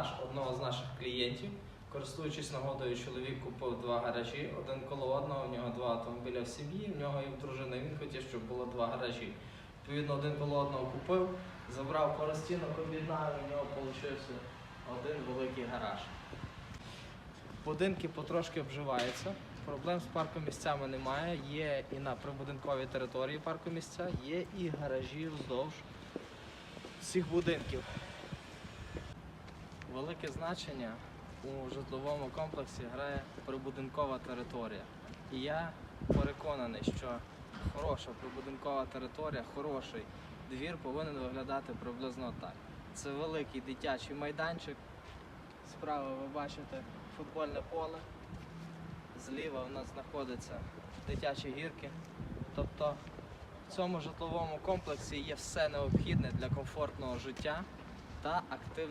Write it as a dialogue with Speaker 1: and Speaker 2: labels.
Speaker 1: гараж одного з наших клієнтів. Користуючись нагодою, чоловік купив два гаражі, один коло одного, у нього два автомобіля в сім'ї, в нього і в дружини. Він хотів, щоб було два гаражі. Відповідно, один коло одного купив, забрав по розтінок, об'єднав, в нього вийшов один великий гараж. Будинки потрошки обживаються. Проблем з паркомісцями немає. Є і на прибудинковій території паркомісця, є і гаражі вздовж всіх будинків. Велике значення у житловому комплексі грає прибудинкова територія. І я переконаний, що хороша прибудинкова територія, хороший двір повинен виглядати приблизно так. Це великий дитячий майданчик. Справа ви бачите футбольне поле. Зліва у нас знаходяться дитячі гірки. Тобто в цьому житловому комплексі є все необхідне для комфортного життя та активного